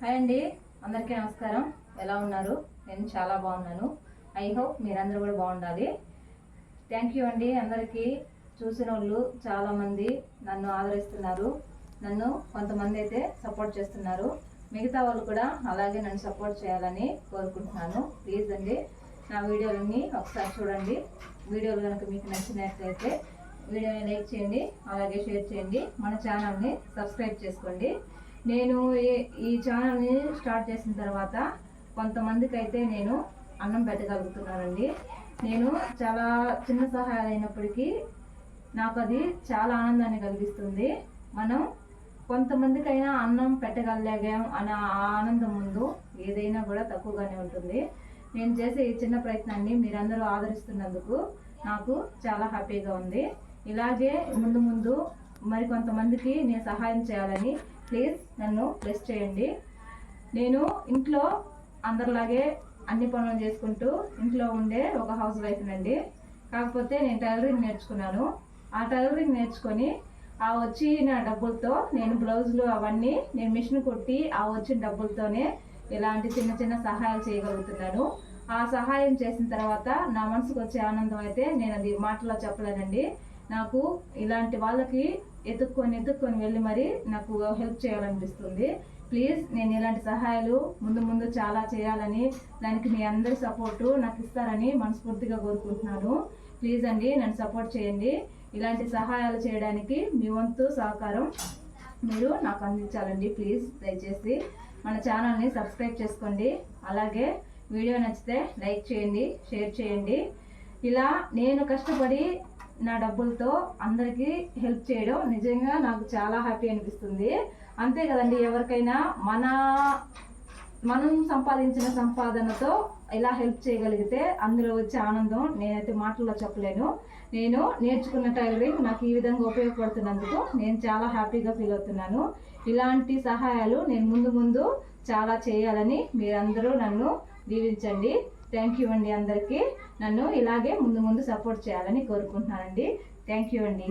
Hi అండి అందరికీ నమస్కారం. ఎలా ఉన్నారు? నేను చాలా బాగున్నాను. ఐ హోప్ మీరందరూ కూడా బాగుండాలి. థ్యాంక్ యూ అండి అందరికీ. చూసిన వాళ్ళు చాలామంది నన్ను ఆదరిస్తున్నారు. నన్ను కొంతమంది అయితే సపోర్ట్ చేస్తున్నారు. మిగతా వాళ్ళు కూడా అలాగే నన్ను సపోర్ట్ చేయాలని కోరుకుంటున్నాను. ప్లీజ్ అండి నా వీడియోలన్నీ ఒకసారి చూడండి. వీడియోలు కనుక మీకు నచ్చినట్లయితే వీడియోని లైక్ చేయండి అలాగే షేర్ చేయండి. మన ఛానల్ని సబ్స్క్రైబ్ చేసుకోండి. నేను ఈ- ఈ ఛానల్ని స్టార్ట్ చేసిన తర్వాత కొంతమందికి అయితే నేను అన్నం పెట్టగలుగుతున్నానండి. నేను చాలా చిన్న సహాయాలు అయినప్పటికీ నాకు అది చాలా ఆనందాన్ని కలిగిస్తుంది. మనం కొంతమందికైనా అన్నం పెట్టగలిగాం అన్న ఆ ఆనందం ముందు ఏదైనా కూడా తక్కువగానే ఉంటుంది. నేను చేసే ఈ చిన్న ప్రయత్నాన్ని మీరందరూ ఆదరిస్తున్నందుకు నాకు చాలా హ్యాపీగా ఉంది. ఇలాగే ముందు ముందు మరి కొంతమందికి నేను సహాయం చేయాలని ప్లీజ్ నన్ను ప్రెస్ చేయండి. నేను ఇంట్లో అందరిలాగే అన్ని పనులు చేసుకుంటూ ఇంట్లో ఉండే ఒక హౌస్ వైఫ్ నండి. కాకపోతే నేను టైలరింగ్ నేర్చుకున్నాను. ఆ టైలరింగ్ నేర్చుకొని ఆ వచ్చిన డబ్బులతో నేను బ్లౌజులు అవన్నీ నేను మిషన్ కొట్టి ఆ వచ్చిన డబ్బులతోనే ఇలాంటి చిన్న చిన్న సహాయాలు చేయగలుగుతున్నాను. ఆ సహాయం చేసిన తర్వాత నా మనసుకు వచ్చే ఆనందం అయితే నేను అది మాటలో చెప్పలేనండి. నాకు ఇలాంటి వాళ్ళకి ఎత్తుక్కొని ఎత్తుక్కొని వెళ్ళి మరి నాకు హెల్ప్ చేయాలనిపిస్తుంది. ప్లీజ్ నేను ఇలాంటి సహాయాలు ముందు ముందు చాలా చేయాలని దానికి మీ అందరి సపోర్టు నాకు ఇస్తారని మనస్ఫూర్తిగా కోరుకుంటున్నాను. ప్లీజ్ అండి నన్ను సపోర్ట్ చేయండి. ఇలాంటి సహాయాలు చేయడానికి మీ వంతు సహకారం మీరు నాకు అందించాలండి. ప్లీజ్ దయచేసి మన ఛానల్ని సబ్స్క్రైబ్ చేసుకోండి. అలాగే వీడియో నచ్చితే లైక్ చేయండి షేర్ చేయండి. ఇలా నేను కష్టపడి నా డబ్బులతో అందరికీ హెల్ప్ చేయడం నిజంగా నాకు చాలా హ్యాపీ అనిపిస్తుంది. అంతే కదండి ఎవరికైనా మన మనం సంపాదించిన సంపాదనతో ఇలా హెల్ప్ చేయగలిగితే అందులో వచ్చే ఆనందం నేనైతే మాటల్లో చెప్పలేను. నేను నేర్చుకున్న టైలరింగ్ నాకు ఈ విధంగా ఉపయోగపడుతున్నందుకు నేను చాలా హ్యాపీగా ఫీల్ అవుతున్నాను. ఇలాంటి సహాయాలు నేను ముందు ముందు చాలా చేయాలని మీరందరూ నన్ను దీవించండి. థ్యాంక్ యూ అండి అందరికీ. నన్ను ఇలాగే ముందు ముందు సపోర్ట్ చేయాలని కోరుకుంటున్నానండి. థ్యాంక్ యూ అండి.